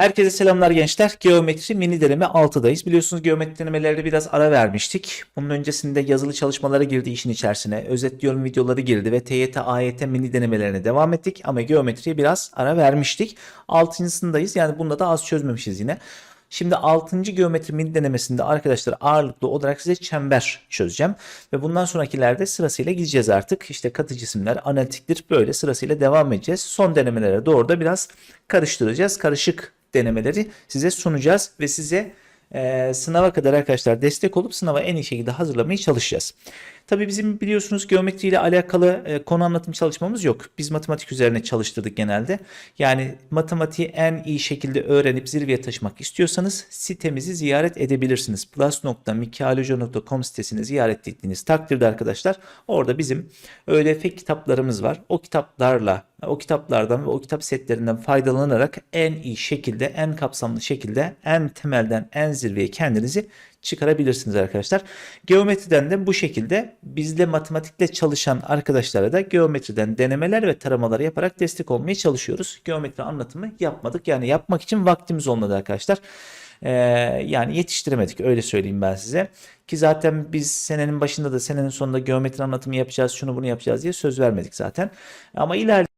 Herkese selamlar gençler. Geometri mini deneme 6'dayız. Biliyorsunuz geometri denemelerde biraz ara vermiştik. Bunun öncesinde yazılı çalışmalara girdi işin içerisine. Özetliyorum videoları girdi ve TYT, AYT mini denemelerine devam ettik. Ama geometriye biraz ara vermiştik. 6.sındayız. Yani bunda da az çözmemişiz yine. Şimdi 6. geometri mini denemesinde arkadaşlar ağırlıklı olarak size çember çözeceğim. Ve bundan sonrakilerde sırasıyla gideceğiz artık. İşte katı cisimler, analitiktir böyle sırasıyla devam edeceğiz. Son denemelere doğru da biraz karıştıracağız. Karışık denemeleri size sunacağız ve size e, sınava kadar arkadaşlar destek olup sınava en iyi şekilde hazırlamaya çalışacağız. Tabii bizim biliyorsunuz geometri ile alakalı e, konu anlatım çalışmamız yok. Biz matematik üzerine çalıştırdık genelde. Yani matematiği en iyi şekilde öğrenip zirveye taşımak istiyorsanız sitemizi ziyaret edebilirsiniz. plus.mikhailhoca.com sitesini ziyaret ettiğiniz takdirde arkadaşlar orada bizim ÖLF kitaplarımız var. O kitaplarla o kitaplardan ve o kitap setlerinden faydalanarak en iyi şekilde, en kapsamlı şekilde, en temelden en zirveye kendinizi çıkarabilirsiniz arkadaşlar. Geometriden de bu şekilde bizle matematikle çalışan arkadaşlara da geometriden denemeler ve taramalar yaparak destek olmaya çalışıyoruz. Geometri anlatımı yapmadık. Yani yapmak için vaktimiz olmadı arkadaşlar. Ee, yani yetiştiremedik öyle söyleyeyim ben size. Ki zaten biz senenin başında da senenin sonunda geometri anlatımı yapacağız, şunu bunu yapacağız diye söz vermedik zaten. Ama ileride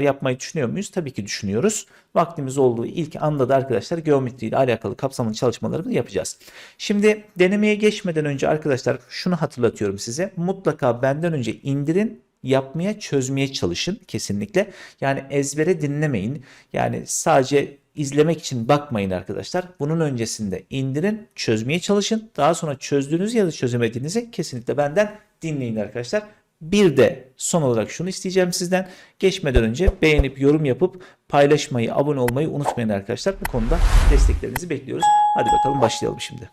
yapmayı düşünüyor muyuz? Tabii ki düşünüyoruz. Vaktimiz olduğu ilk anda da arkadaşlar geometri ile alakalı kapsamlı çalışmalarımızı yapacağız. Şimdi denemeye geçmeden önce arkadaşlar şunu hatırlatıyorum size. Mutlaka benden önce indirin yapmaya çözmeye çalışın kesinlikle. Yani ezbere dinlemeyin. Yani sadece izlemek için bakmayın arkadaşlar. Bunun öncesinde indirin, çözmeye çalışın. Daha sonra çözdüğünüz ya da çözemediğinizi kesinlikle benden dinleyin arkadaşlar. Bir de son olarak şunu isteyeceğim sizden. Geçmeden önce beğenip yorum yapıp paylaşmayı, abone olmayı unutmayın arkadaşlar. Bu konuda desteklerinizi bekliyoruz. Hadi bakalım başlayalım şimdi.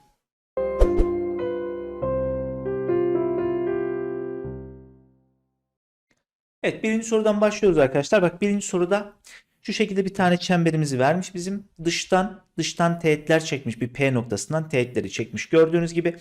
Evet birinci sorudan başlıyoruz arkadaşlar. Bak birinci soruda şu şekilde bir tane çemberimizi vermiş bizim. Dıştan dıştan teğetler çekmiş. Bir P noktasından teğetleri çekmiş. Gördüğünüz gibi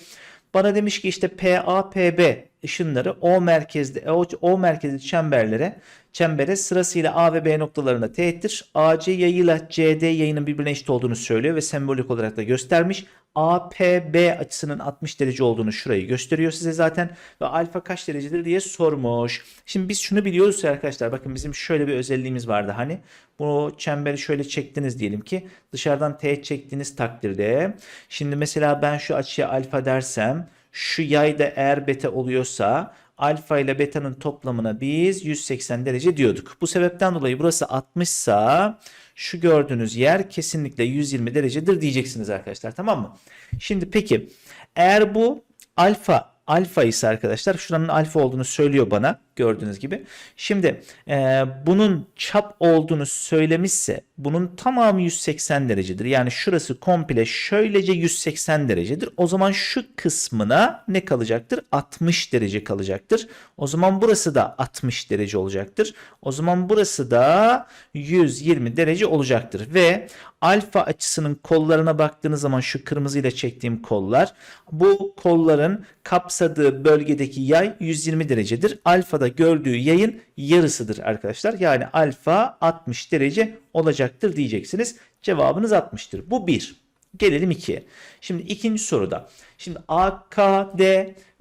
bana demiş ki işte PA, PB ışınları O merkezde O, o merkezli çemberlere çembere sırasıyla A ve B noktalarında teğettir. AC yayıyla CD yayının birbirine eşit olduğunu söylüyor ve sembolik olarak da göstermiş. APB açısının 60 derece olduğunu şurayı gösteriyor size zaten ve alfa kaç derecedir diye sormuş. Şimdi biz şunu biliyoruz arkadaşlar bakın bizim şöyle bir özelliğimiz vardı hani bu çemberi şöyle çektiniz diyelim ki dışarıdan teğet çektiğiniz takdirde şimdi mesela ben şu açıya alfa dersem şu yay da eğer beta oluyorsa alfa ile beta'nın toplamına biz 180 derece diyorduk. Bu sebepten dolayı burası 60 sa şu gördüğünüz yer kesinlikle 120 derecedir diyeceksiniz arkadaşlar tamam mı? Şimdi peki eğer bu alfa alfa ise arkadaşlar şuranın alfa olduğunu söylüyor bana gördüğünüz gibi. Şimdi e, bunun çap olduğunu söylemişse bunun tamamı 180 derecedir. Yani şurası komple şöylece 180 derecedir. O zaman şu kısmına ne kalacaktır? 60 derece kalacaktır. O zaman burası da 60 derece olacaktır. O zaman burası da 120 derece olacaktır. Ve alfa açısının kollarına baktığınız zaman şu kırmızıyla çektiğim kollar bu kolların kapsadığı bölgedeki yay 120 derecedir. Gördüğü yayın yarısıdır arkadaşlar. Yani alfa 60 derece olacaktır diyeceksiniz. Cevabınız 60'tır. Bu 1. Gelelim 2'ye. Şimdi ikinci soruda. Şimdi AKD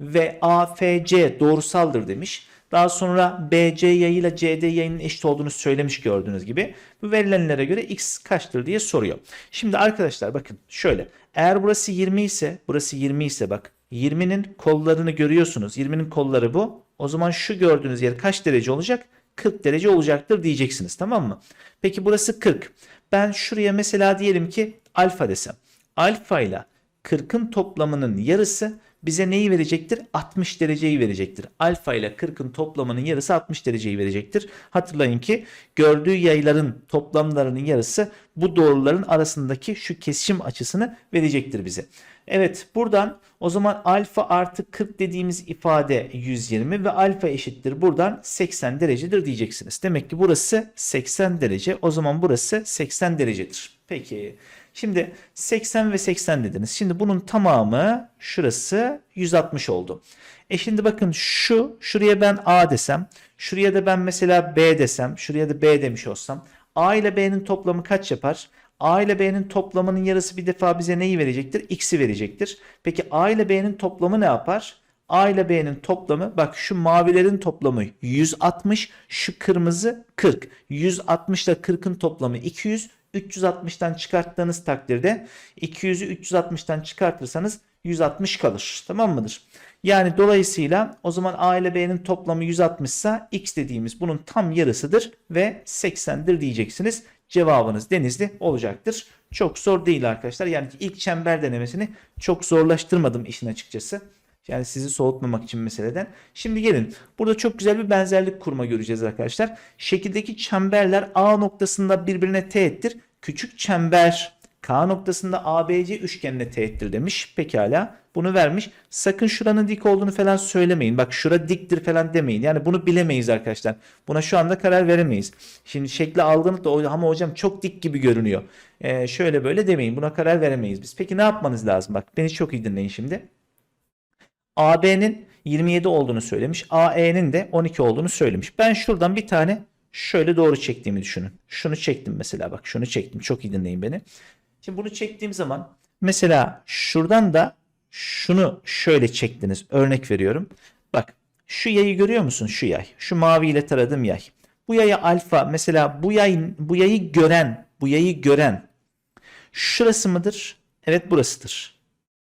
ve AFC doğrusaldır demiş. Daha sonra BC yayıyla CD yayının eşit olduğunu söylemiş gördüğünüz gibi. Bu verilenlere göre x kaçtır diye soruyor. Şimdi arkadaşlar bakın şöyle. Eğer burası 20 ise burası 20 ise bak 20'nin kollarını görüyorsunuz. 20'nin kolları bu. O zaman şu gördüğünüz yer kaç derece olacak? 40 derece olacaktır diyeceksiniz tamam mı? Peki burası 40. Ben şuraya mesela diyelim ki alfa desem. Alfa ile 40'ın toplamının yarısı bize neyi verecektir? 60 dereceyi verecektir. Alfa ile 40'ın toplamının yarısı 60 dereceyi verecektir. Hatırlayın ki gördüğü yayların toplamlarının yarısı bu doğruların arasındaki şu kesişim açısını verecektir bize. Evet buradan o zaman alfa artı 40 dediğimiz ifade 120 ve alfa eşittir buradan 80 derecedir diyeceksiniz. Demek ki burası 80 derece o zaman burası 80 derecedir. Peki şimdi 80 ve 80 dediniz. Şimdi bunun tamamı şurası 160 oldu. E şimdi bakın şu şuraya ben A desem şuraya da ben mesela B desem şuraya da B demiş olsam A ile B'nin toplamı kaç yapar? A ile B'nin toplamının yarısı bir defa bize neyi verecektir? X'i verecektir. Peki A ile B'nin toplamı ne yapar? A ile B'nin toplamı bak şu mavilerin toplamı 160 şu kırmızı 40. 160 ile 40'ın toplamı 200. 360'tan çıkarttığınız takdirde 200'ü 360'tan çıkartırsanız 160 kalır. Tamam mıdır? Yani dolayısıyla o zaman A ile B'nin toplamı 160 ise X dediğimiz bunun tam yarısıdır ve 80'dir diyeceksiniz. Cevabınız denizli olacaktır. Çok zor değil arkadaşlar. Yani ilk çember denemesini çok zorlaştırmadım işin açıkçası. Yani sizi soğutmamak için meseleden. Şimdi gelin. Burada çok güzel bir benzerlik kurma göreceğiz arkadaşlar. Şekildeki çemberler A noktasında birbirine teğettir. Küçük çember K noktasında ABC üçgenine teğettir demiş. Pekala. Bunu vermiş. Sakın şuranın dik olduğunu falan söylemeyin. Bak şura diktir falan demeyin. Yani bunu bilemeyiz arkadaşlar. Buna şu anda karar veremeyiz. Şimdi şekli algınlık da ama hocam çok dik gibi görünüyor. Ee, şöyle böyle demeyin. Buna karar veremeyiz biz. Peki ne yapmanız lazım? Bak beni çok iyi dinleyin şimdi. AB'nin 27 olduğunu söylemiş. AE'nin de 12 olduğunu söylemiş. Ben şuradan bir tane şöyle doğru çektiğimi düşünün. Şunu çektim mesela bak şunu çektim. Çok iyi dinleyin beni. Şimdi bunu çektiğim zaman mesela şuradan da şunu şöyle çektiniz. Örnek veriyorum. Bak şu yayı görüyor musun? Şu yay. Şu mavi ile taradığım yay. Bu yaya alfa mesela bu yay bu yayı gören, bu yayı gören şurası mıdır? Evet burasıdır.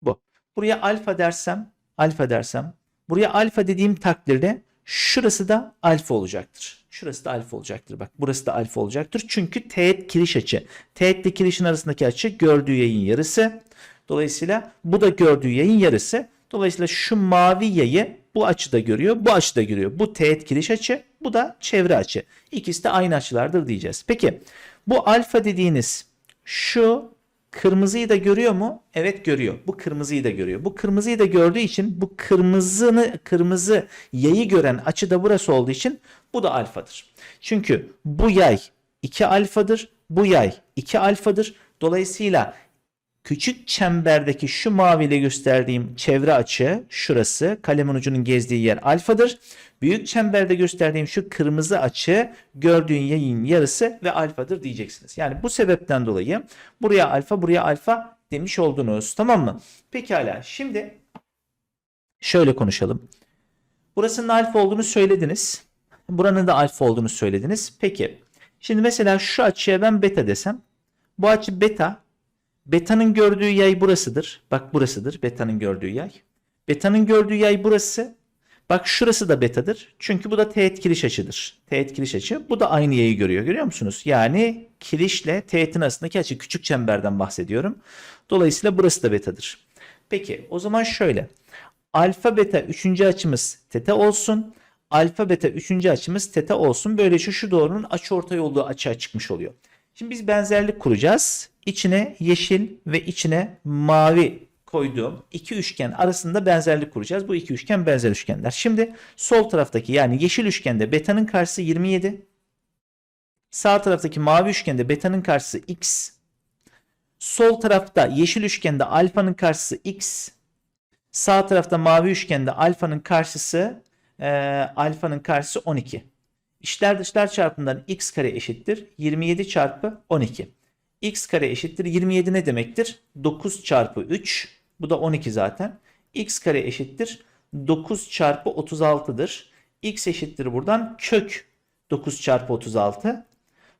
Bu. Buraya alfa dersem, alfa dersem, buraya alfa dediğim takdirde şurası da alfa olacaktır. Şurası da alfa olacaktır. Bak burası da alfa olacaktır. Çünkü teğet kiriş açı. Teğetle kirişin arasındaki açı gördüğü yayın yarısı. Dolayısıyla bu da gördüğü yayın yarısı. Dolayısıyla şu mavi yayı bu açıda görüyor, bu açıda görüyor. Bu teğet kiriş açı, bu da çevre açı. İkisi de aynı açılardır diyeceğiz. Peki bu alfa dediğiniz şu kırmızıyı da görüyor mu? Evet görüyor. Bu kırmızıyı da görüyor. Bu kırmızıyı da gördüğü için bu kırmızını kırmızı yayı gören açı da burası olduğu için bu da alfadır. Çünkü bu yay 2 alfadır. Bu yay 2 alfadır. Dolayısıyla küçük çemberdeki şu maviyle gösterdiğim çevre açı şurası kalemin ucunun gezdiği yer alfadır. Büyük çemberde gösterdiğim şu kırmızı açı gördüğün yayın yarısı ve alfadır diyeceksiniz. Yani bu sebepten dolayı buraya alfa buraya alfa demiş oldunuz. Tamam mı? Pekala. Şimdi şöyle konuşalım. Burasının alfa olduğunu söylediniz. Buranın da alfa olduğunu söylediniz. Peki. Şimdi mesela şu açıya ben beta desem. Bu açı beta. Beta'nın gördüğü yay burasıdır. Bak burasıdır. Beta'nın gördüğü yay. Beta'nın gördüğü yay burası. Bak şurası da betadır. Çünkü bu da teğet kiriş açıdır. Teğet kiriş açı. Bu da aynı yayı görüyor. Görüyor musunuz? Yani kirişle teğetin arasındaki açı. Küçük çemberden bahsediyorum. Dolayısıyla burası da betadır. Peki o zaman şöyle. Alfa beta üçüncü açımız teta olsun. Alfa beta üçüncü açımız teta olsun. Böylece şu doğrunun açıortay olduğu açığa çıkmış oluyor. Şimdi biz benzerlik kuracağız. İçine yeşil ve içine mavi koyduğum iki üçgen arasında benzerlik kuracağız. Bu iki üçgen benzer üçgenler. Şimdi sol taraftaki yani yeşil üçgende beta'nın karşısı 27. Sağ taraftaki mavi üçgende beta'nın karşısı x. Sol tarafta yeşil üçgende alfanın karşısı x. Sağ tarafta mavi üçgende alfanın karşısı e, alfanın karşısı 12. İşler dışlar çarpımından x kare eşittir 27 çarpı 12. x kare eşittir 27 ne demektir? 9 çarpı 3 bu da 12 zaten. x kare eşittir 9 çarpı 36'dır. x eşittir buradan kök 9 çarpı 36.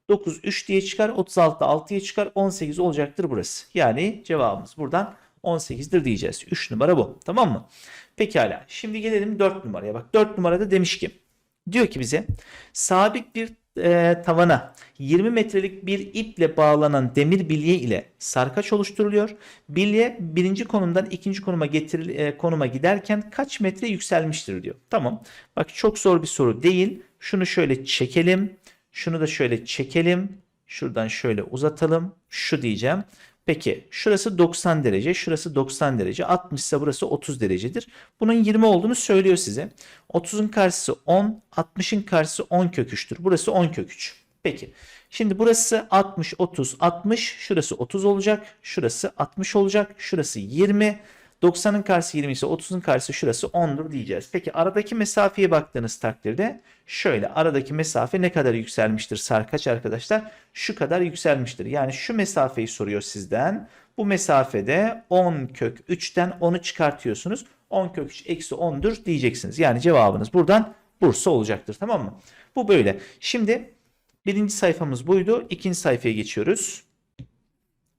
9 3 diye çıkar 36 6'ya çıkar 18 olacaktır burası. Yani cevabımız buradan 18'dir diyeceğiz. 3 numara bu. Tamam mı? Pekala. Şimdi gelelim 4 numaraya. Bak 4 numarada demiş ki diyor ki bize sabit bir e, tavana 20 metrelik bir iple bağlanan demir bilye ile sarkaç oluşturuluyor. Bilye birinci konumdan ikinci konuma getir e, konuma giderken kaç metre yükselmiştir diyor. Tamam. Bak çok zor bir soru değil. Şunu şöyle çekelim. Şunu da şöyle çekelim. Şuradan şöyle uzatalım. Şu diyeceğim. Peki şurası 90 derece, şurası 90 derece. 60 ise burası 30 derecedir. Bunun 20 olduğunu söylüyor size. 30'un karşısı 10, 60'ın karşısı 10 kök 3'tür. Burası 10 kök 3. Peki. Şimdi burası 60, 30, 60. Şurası 30 olacak. Şurası 60 olacak. Şurası 20. 90'ın karşısı 20 ise 30'un karşısı şurası 10'dur diyeceğiz. Peki aradaki mesafeye baktığınız takdirde şöyle aradaki mesafe ne kadar yükselmiştir sarkaç arkadaşlar? Şu kadar yükselmiştir. Yani şu mesafeyi soruyor sizden. Bu mesafede 10 kök 3'ten 10'u çıkartıyorsunuz. 10 kök 3 eksi 10'dur diyeceksiniz. Yani cevabınız buradan Bursa olacaktır tamam mı? Bu böyle. Şimdi birinci sayfamız buydu. İkinci sayfaya geçiyoruz.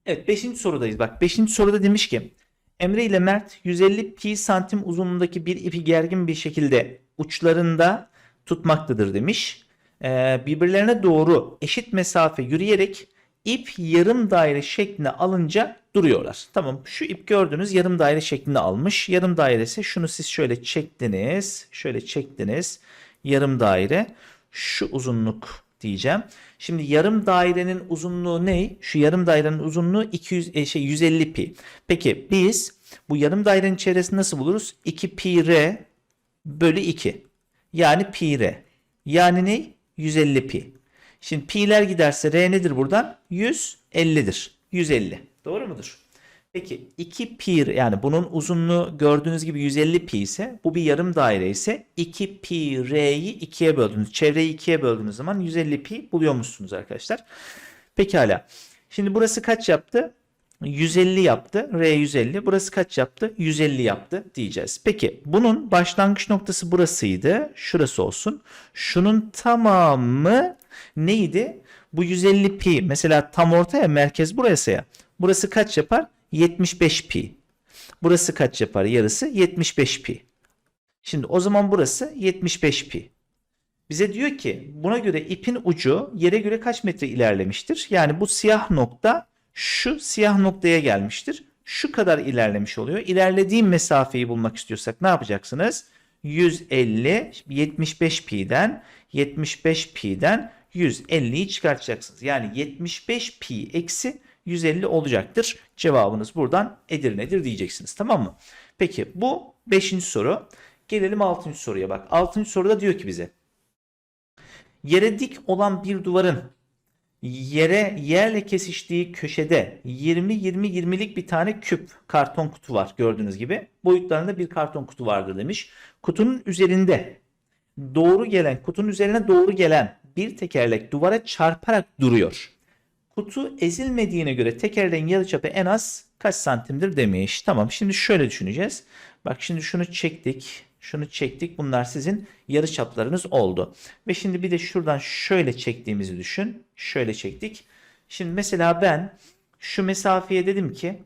Evet 5. sorudayız. Bak 5. soruda demiş ki Emre ile Mert 150 pi santim uzunluğundaki bir ipi gergin bir şekilde uçlarında tutmaktadır demiş. Ee, birbirlerine doğru eşit mesafe yürüyerek ip yarım daire şeklinde alınca duruyorlar. Tamam şu ip gördüğünüz yarım daire şeklinde almış. Yarım dairesi şunu siz şöyle çektiniz. Şöyle çektiniz. Yarım daire şu uzunluk diyeceğim. Şimdi yarım dairenin uzunluğu ne? Şu yarım dairenin uzunluğu 200 e, şey 150 pi. Peki biz bu yarım dairenin çevresini nasıl buluruz? 2 pi r bölü 2. Yani pi r. Yani ne? 150 pi. Şimdi pi'ler giderse r nedir buradan? 150'dir. 150. Doğru mudur? Peki 2 pi yani bunun uzunluğu gördüğünüz gibi 150 pi ise bu bir yarım daire ise 2 pi r'yi 2'ye böldünüz. Çevreyi 2'ye böldüğünüz zaman 150 pi buluyormuşsunuz arkadaşlar. Pekala. Şimdi burası kaç yaptı? 150 yaptı. R 150. Burası kaç yaptı? 150 yaptı diyeceğiz. Peki bunun başlangıç noktası burasıydı. Şurası olsun. Şunun tamamı neydi? Bu 150 pi. Mesela tam ortaya merkez burası ya. Burası kaç yapar? 75 pi. Burası kaç yapar? Yarısı 75 pi. Şimdi o zaman burası 75 pi. Bize diyor ki buna göre ipin ucu yere göre kaç metre ilerlemiştir? Yani bu siyah nokta şu siyah noktaya gelmiştir. Şu kadar ilerlemiş oluyor. İlerlediğim mesafeyi bulmak istiyorsak ne yapacaksınız? 150 75 pi'den 75 pi'den 150'yi çıkartacaksınız. Yani 75 pi eksi 150 olacaktır. Cevabınız buradan Edirne'dir diyeceksiniz. Tamam mı? Peki bu 5. soru. Gelelim 6. soruya bak. 6. soruda diyor ki bize. Yere dik olan bir duvarın yere yerle kesiştiği köşede 20-20-20'lik bir tane küp karton kutu var gördüğünüz gibi. Boyutlarında bir karton kutu vardır demiş. Kutunun üzerinde doğru gelen kutunun üzerine doğru gelen bir tekerlek duvara çarparak duruyor. Kutu ezilmediğine göre tekerleğin yarıçapı en az kaç santimdir demiş. Tamam şimdi şöyle düşüneceğiz. Bak şimdi şunu çektik. Şunu çektik. Bunlar sizin yarıçaplarınız oldu. Ve şimdi bir de şuradan şöyle çektiğimizi düşün. Şöyle çektik. Şimdi mesela ben şu mesafeye dedim ki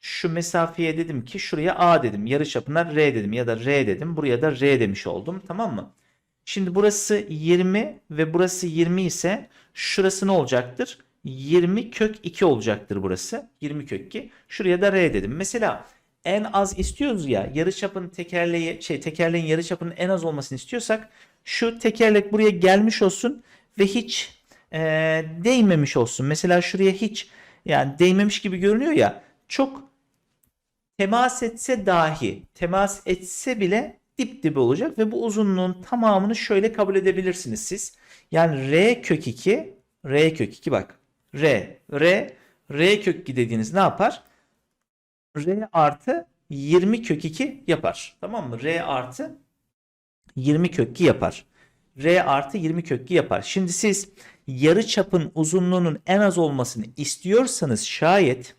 şu mesafeye dedim ki şuraya A dedim. Yarıçapına R dedim ya da R dedim. Buraya da R demiş oldum. Tamam mı? Şimdi burası 20 ve burası 20 ise şurası ne olacaktır? 20 kök 2 olacaktır burası. 20 kök 2. Şuraya da R dedim. Mesela en az istiyoruz ya yarıçapın tekerleği şey tekerleğin yarıçapının en az olmasını istiyorsak şu tekerlek buraya gelmiş olsun ve hiç e, değmemiş olsun. Mesela şuraya hiç yani değmemiş gibi görünüyor ya çok temas etse dahi temas etse bile dip dibe olacak ve bu uzunluğun tamamını şöyle kabul edebilirsiniz siz. Yani R kök 2 R kök 2 bak R R R kök 2 dediğiniz ne yapar? R artı 20 kök 2 yapar. Tamam mı? R artı 20 kök 2 yapar. R artı 20 kök 2 yapar. Şimdi siz yarı çapın uzunluğunun en az olmasını istiyorsanız şayet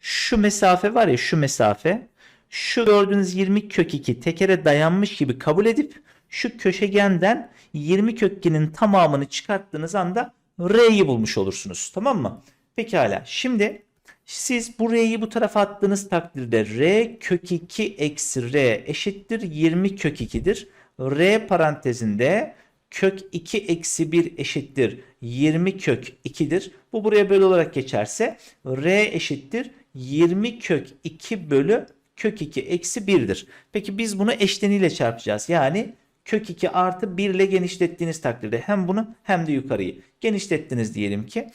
şu mesafe var ya şu mesafe şu gördüğünüz 20 kök 2 tekere dayanmış gibi kabul edip şu köşegenden 20 kök 2'nin tamamını çıkarttığınız anda R'yi bulmuş olursunuz. Tamam mı? Pekala. Şimdi siz bu R'yi bu tarafa attığınız takdirde R kök 2 eksi R eşittir 20 kök 2'dir. R parantezinde kök 2 eksi 1 eşittir 20 kök 2'dir. Bu buraya bölü olarak geçerse R eşittir 20 kök 2 bölü kök 2 eksi 1'dir. Peki biz bunu eşleniyle çarpacağız. Yani kök 2 artı 1 ile genişlettiğiniz takdirde hem bunu hem de yukarıyı genişlettiniz diyelim ki.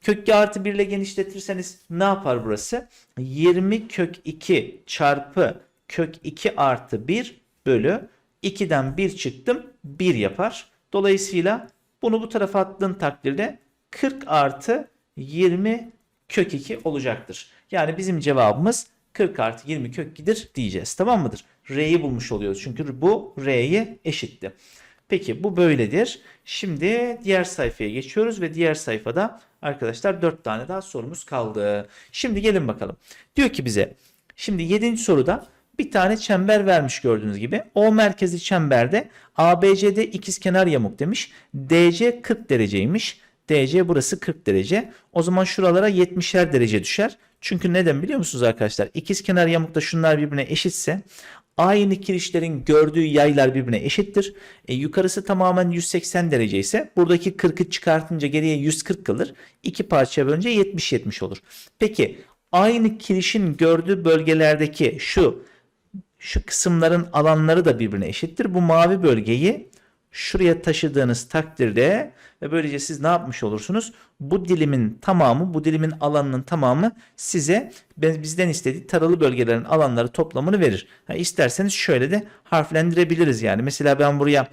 Kök 2 artı 1 ile genişletirseniz ne yapar burası? 20 kök 2 çarpı kök 2 artı 1 bölü 2'den 1 çıktım 1 yapar. Dolayısıyla bunu bu tarafa attığın takdirde 40 artı 20 kök 2 olacaktır. Yani bizim cevabımız 40 artı 20 kök 2'dir diyeceğiz. Tamam mıdır? R'yi bulmuş oluyoruz. Çünkü bu R'ye eşitti. Peki bu böyledir. Şimdi diğer sayfaya geçiyoruz ve diğer sayfada arkadaşlar 4 tane daha sorumuz kaldı. Şimdi gelin bakalım. Diyor ki bize şimdi 7. soruda bir tane çember vermiş gördüğünüz gibi. O merkezi çemberde ABCD ikizkenar yamuk demiş. DC 40 dereceymiş. DC burası 40 derece. O zaman şuralara 70'er derece düşer. Çünkü neden biliyor musunuz arkadaşlar? İkizkenar yamukta şunlar birbirine eşitse aynı kirişlerin gördüğü yaylar birbirine eşittir. E, yukarısı tamamen 180 derece ise buradaki 40'ı çıkartınca geriye 140 kalır. İki parçaya bölünce 70-70 olur. Peki aynı kirişin gördüğü bölgelerdeki şu şu kısımların alanları da birbirine eşittir. Bu mavi bölgeyi şuraya taşıdığınız takdirde ve böylece siz ne yapmış olursunuz? Bu dilimin tamamı, bu dilimin alanının tamamı size bizden istediği taralı bölgelerin alanları toplamını verir. Ha, isterseniz şöyle de harflendirebiliriz yani. Mesela ben buraya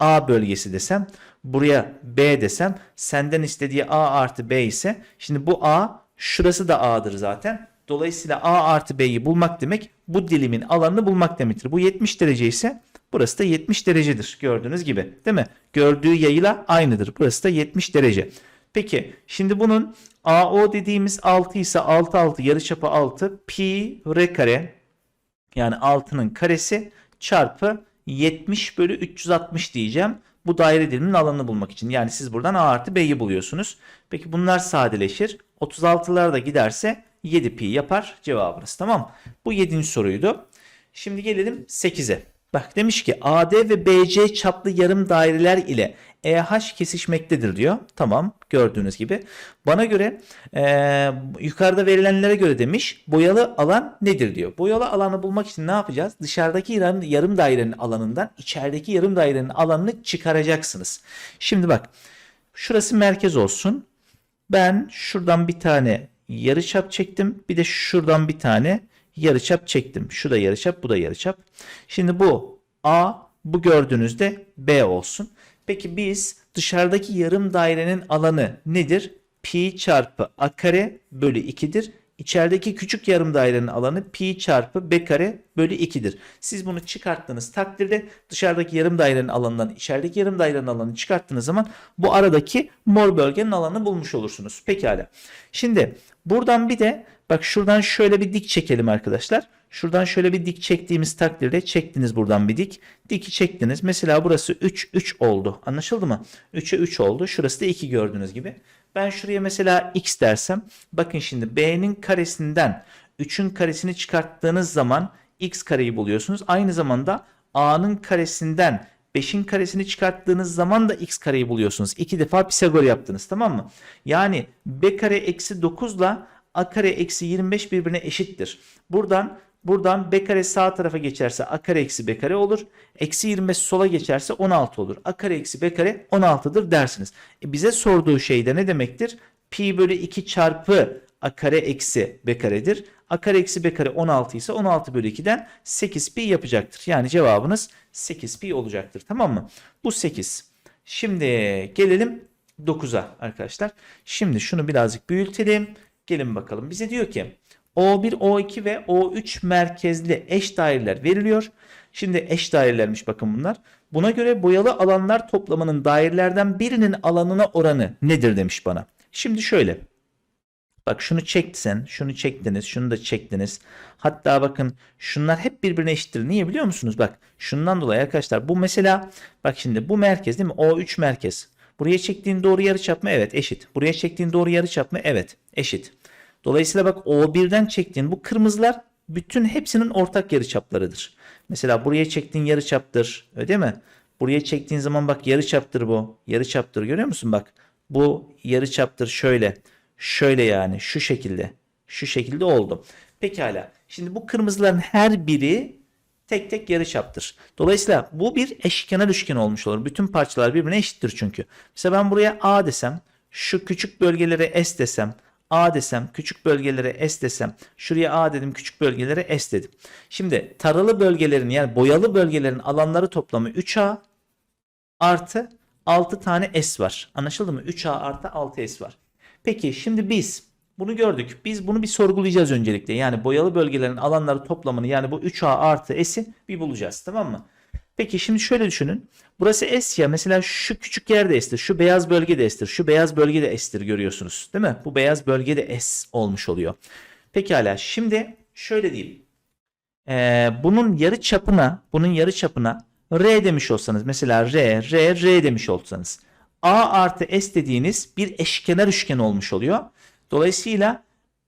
A bölgesi desem, buraya B desem, senden istediği A artı B ise, şimdi bu A, şurası da A'dır zaten. Dolayısıyla A artı B'yi bulmak demek bu dilimin alanını bulmak demektir. Bu 70 derece ise burası da 70 derecedir gördüğünüz gibi değil mi? Gördüğü yayıyla aynıdır. Burası da 70 derece. Peki şimdi bunun AO dediğimiz 6 ise 6 6 yarıçapı 6 pi r kare yani 6'nın karesi çarpı 70 bölü 360 diyeceğim. Bu daire diliminin alanını bulmak için. Yani siz buradan A artı B'yi buluyorsunuz. Peki bunlar sadeleşir. 36'lar da giderse 7 pi yapar cevabınız. Tamam. Bu 7. soruydu. Şimdi gelelim 8'e. Bak demiş ki AD ve BC çaplı yarım daireler ile EH kesişmektedir diyor. Tamam gördüğünüz gibi. Bana göre e, yukarıda verilenlere göre demiş boyalı alan nedir diyor. Boyalı alanı bulmak için ne yapacağız? Dışarıdaki yarım, dairenin alanından içerideki yarım dairenin alanını çıkaracaksınız. Şimdi bak şurası merkez olsun. Ben şuradan bir tane yarıçap çektim. Bir de şuradan bir tane yarıçap çektim. Şu da yarıçap, bu da yarıçap. Şimdi bu A, bu gördüğünüzde B olsun. Peki biz dışarıdaki yarım dairenin alanı nedir? Pi çarpı A kare bölü 2'dir. İçerideki küçük yarım dairenin alanı pi çarpı b kare bölü 2'dir. Siz bunu çıkarttığınız takdirde dışarıdaki yarım dairenin alanından içerideki yarım dairenin alanını çıkarttığınız zaman bu aradaki mor bölgenin alanını bulmuş olursunuz. Pekala. Şimdi buradan bir de bak şuradan şöyle bir dik çekelim arkadaşlar. Şuradan şöyle bir dik çektiğimiz takdirde çektiniz buradan bir dik. Diki çektiniz. Mesela burası 3 3 oldu. Anlaşıldı mı? 3'e 3 oldu. Şurası da 2 gördüğünüz gibi. Ben şuraya mesela x dersem bakın şimdi b'nin karesinden 3'ün karesini çıkarttığınız zaman x kareyi buluyorsunuz. Aynı zamanda a'nın karesinden 5'in karesini çıkarttığınız zaman da x kareyi buluyorsunuz. İki defa Pisagor yaptınız tamam mı? Yani b kare eksi 9 ile a kare eksi 25 birbirine eşittir. Buradan Buradan b kare sağ tarafa geçerse a kare eksi b kare olur. Eksi 25 sola geçerse 16 olur. a kare eksi b kare 16'dır dersiniz. E bize sorduğu şey de ne demektir? Pi bölü 2 çarpı a kare eksi b karedir. a kare eksi b kare 16 ise 16 bölü 2'den 8 pi yapacaktır. Yani cevabınız 8 pi olacaktır. Tamam mı? Bu 8. Şimdi gelelim 9'a arkadaşlar. Şimdi şunu birazcık büyütelim. Gelin bakalım. Bize diyor ki O1, O2 ve O3 merkezli eş daireler veriliyor. Şimdi eş dairelermiş bakın bunlar. Buna göre boyalı alanlar toplamının dairelerden birinin alanına oranı nedir demiş bana. Şimdi şöyle. Bak şunu çektin, şunu çektiniz, şunu da çektiniz. Hatta bakın şunlar hep birbirine eşittir. Niye biliyor musunuz? Bak şundan dolayı arkadaşlar bu mesela bak şimdi bu merkez değil mi? O3 merkez. Buraya çektiğin doğru yarıçap mı? Evet eşit. Buraya çektiğin doğru yarıçap mı? Evet eşit. Dolayısıyla bak O1'den çektiğin bu kırmızılar bütün hepsinin ortak yarıçaplarıdır. Mesela buraya çektiğin yarıçaptır. Öyle değil mi? Buraya çektiğin zaman bak yarıçaptır bu. Yarıçaptır görüyor musun bak. Bu yarıçaptır şöyle. Şöyle yani şu şekilde. Şu şekilde oldu. Pekala. Şimdi bu kırmızıların her biri tek tek yarıçaptır. Dolayısıyla bu bir eşkenar üçgen olmuş olur. Bütün parçalar birbirine eşittir çünkü. Mesela ben buraya A desem, şu küçük bölgelere S desem, A desem, küçük bölgelere S desem, şuraya A dedim, küçük bölgelere S dedim. Şimdi taralı bölgelerin yani boyalı bölgelerin alanları toplamı 3A artı 6 tane S var. Anlaşıldı mı? 3A artı 6S var. Peki şimdi biz Bunu gördük. Biz bunu bir sorgulayacağız öncelikle. Yani boyalı bölgelerin alanları toplamını yani bu 3A artı S'i bir bulacağız. Tamam mı? Peki şimdi şöyle düşünün. Burası S ya mesela şu küçük yer de S'tir. Şu beyaz bölge de S'tir. Şu beyaz bölge de S'tir görüyorsunuz. Değil mi? Bu beyaz bölge de S olmuş oluyor. Pekala şimdi şöyle diyeyim. Ee, bunun yarı çapına bunun yarı çapına R demiş olsanız mesela R, R, R demiş olsanız A artı S dediğiniz bir eşkenar üçgen olmuş oluyor. Dolayısıyla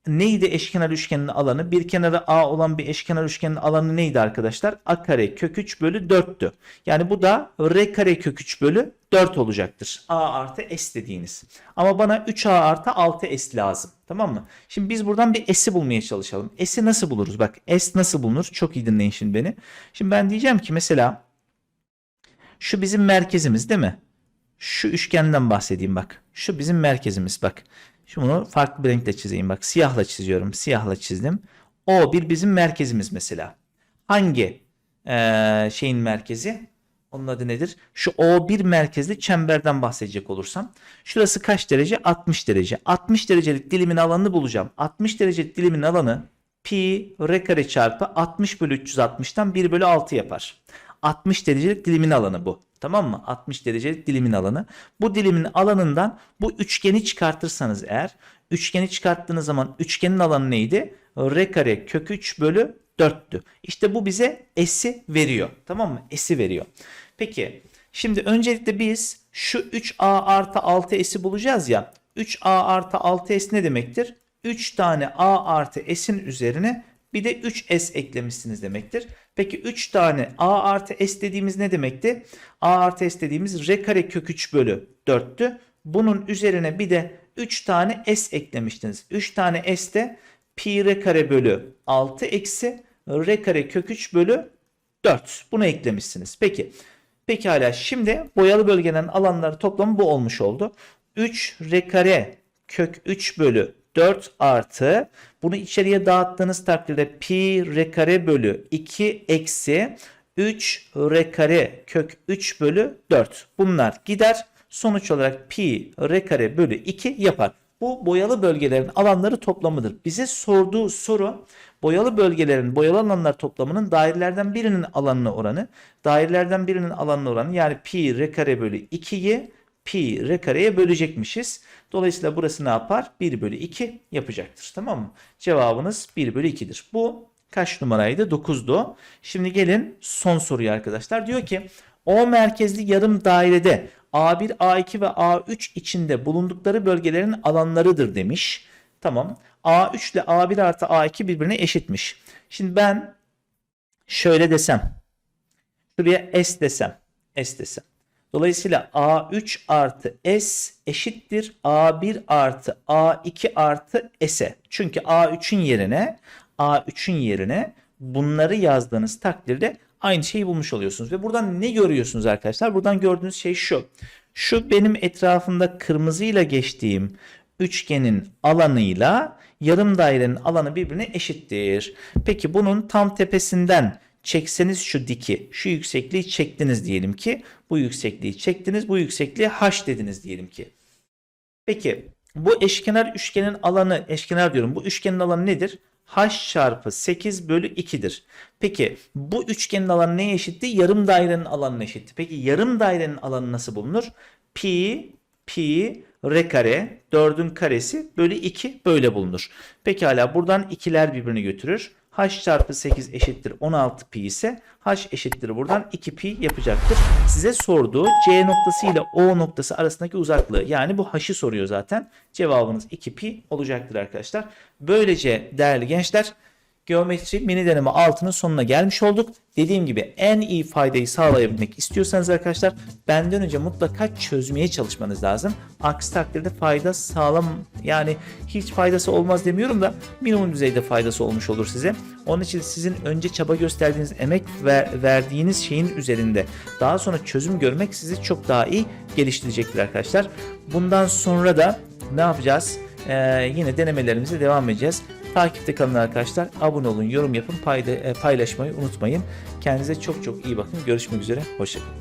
neydi eşkenar üçgenin alanı? Bir kenarı A olan bir eşkenar üçgenin alanı neydi arkadaşlar? A kare kök 3 bölü 4'tü. Yani bu da R kare kök 3 bölü 4 olacaktır. A artı S dediğiniz. Ama bana 3A artı 6S lazım. Tamam mı? Şimdi biz buradan bir S'i bulmaya çalışalım. S'i nasıl buluruz? Bak S nasıl bulunur? Çok iyi dinleyin şimdi beni. Şimdi ben diyeceğim ki mesela şu bizim merkezimiz değil mi? Şu üçgenden bahsedeyim bak. Şu bizim merkezimiz bak. Şimdi bunu farklı bir renkle çizeyim bak. Siyahla çiziyorum. Siyahla çizdim. O bir bizim merkezimiz mesela. Hangi eee, şeyin merkezi? Onun adı nedir? Şu O1 merkezli çemberden bahsedecek olursam. Şurası kaç derece? 60 derece. 60 derecelik dilimin alanını bulacağım. 60 derecelik dilimin alanı pi r kare çarpı 60 bölü 360'tan 1 bölü 6 yapar. 60 derecelik dilimin alanı bu. Tamam mı? 60 derecelik dilimin alanı. Bu dilimin alanından bu üçgeni çıkartırsanız eğer üçgeni çıkarttığınız zaman üçgenin alanı neydi? R kare kök 3 bölü 4'tü. İşte bu bize s'i veriyor. Tamam mı? S'i veriyor. Peki şimdi öncelikle biz şu 3a artı 6s'i bulacağız ya. 3a artı 6s ne demektir? 3 tane a artı s'in üzerine bir de 3s eklemişsiniz demektir. Peki 3 tane a artı s dediğimiz ne demekti? a artı s dediğimiz r kare kök 3 bölü 4'tü. Bunun üzerine bir de 3 tane s eklemiştiniz. 3 tane s de pi r kare bölü 6 eksi r kare kök 3 bölü 4. Bunu eklemişsiniz. Peki. Pekala şimdi boyalı bölgenin alanları toplamı bu olmuş oldu. 3 r kare kök 3 bölü 4 artı bunu içeriye dağıttığınız takdirde pi r kare bölü 2 eksi 3 r kare kök 3 bölü 4. Bunlar gider. Sonuç olarak pi r kare bölü 2 yapar. Bu boyalı bölgelerin alanları toplamıdır. Bize sorduğu soru boyalı bölgelerin boyalı alanlar toplamının dairelerden birinin alanına oranı. Dairelerden birinin alanına oranı yani pi r kare bölü 2'yi pi r kareye bölecekmişiz. Dolayısıyla burası ne yapar? 1 bölü 2 yapacaktır. Tamam mı? Cevabınız 1 bölü 2'dir. Bu kaç numaraydı? 9'du. Şimdi gelin son soruya arkadaşlar. Diyor ki O merkezli yarım dairede A1, A2 ve A3 içinde bulundukları bölgelerin alanlarıdır demiş. Tamam. A3 ile A1 artı A2 birbirine eşitmiş. Şimdi ben şöyle desem. Şuraya S desem. S desem. Dolayısıyla A3 artı S eşittir A1 artı A2 artı S'e. Çünkü A3'ün yerine A3'ün yerine bunları yazdığınız takdirde aynı şeyi bulmuş oluyorsunuz. Ve buradan ne görüyorsunuz arkadaşlar? Buradan gördüğünüz şey şu. Şu benim etrafında kırmızıyla geçtiğim üçgenin alanıyla yarım dairenin alanı birbirine eşittir. Peki bunun tam tepesinden çekseniz şu diki, şu yüksekliği çektiniz diyelim ki. Bu yüksekliği çektiniz, bu yüksekliği h dediniz diyelim ki. Peki bu eşkenar üçgenin alanı, eşkenar diyorum bu üçgenin alanı nedir? h çarpı 8 bölü 2'dir. Peki bu üçgenin alanı neye eşitti? Yarım dairenin alanına eşitti. Peki yarım dairenin alanı nasıl bulunur? Pi, pi, r kare, 4'ün karesi bölü 2 böyle bulunur. Pekala buradan ikiler birbirini götürür. H çarpı 8 eşittir 16 pi ise h eşittir buradan 2 pi yapacaktır. Size sorduğu C noktası ile O noktası arasındaki uzaklığı yani bu h'ı soruyor zaten. Cevabınız 2 pi olacaktır arkadaşlar. Böylece değerli gençler Geometri mini deneme 6'nın sonuna gelmiş olduk. Dediğim gibi en iyi faydayı sağlayabilmek istiyorsanız arkadaşlar benden önce mutlaka çözmeye çalışmanız lazım. Aksi takdirde fayda sağlam yani hiç faydası olmaz demiyorum da minimum düzeyde faydası olmuş olur size. Onun için sizin önce çaba gösterdiğiniz emek ve verdiğiniz şeyin üzerinde daha sonra çözüm görmek sizi çok daha iyi geliştirecektir arkadaşlar. Bundan sonra da ne yapacağız? Ee, yine denemelerimize devam edeceğiz. Takipte kalın arkadaşlar. Abone olun, yorum yapın, payda- e, paylaşmayı unutmayın. Kendinize çok çok iyi bakın. Görüşmek üzere. Hoşçakalın.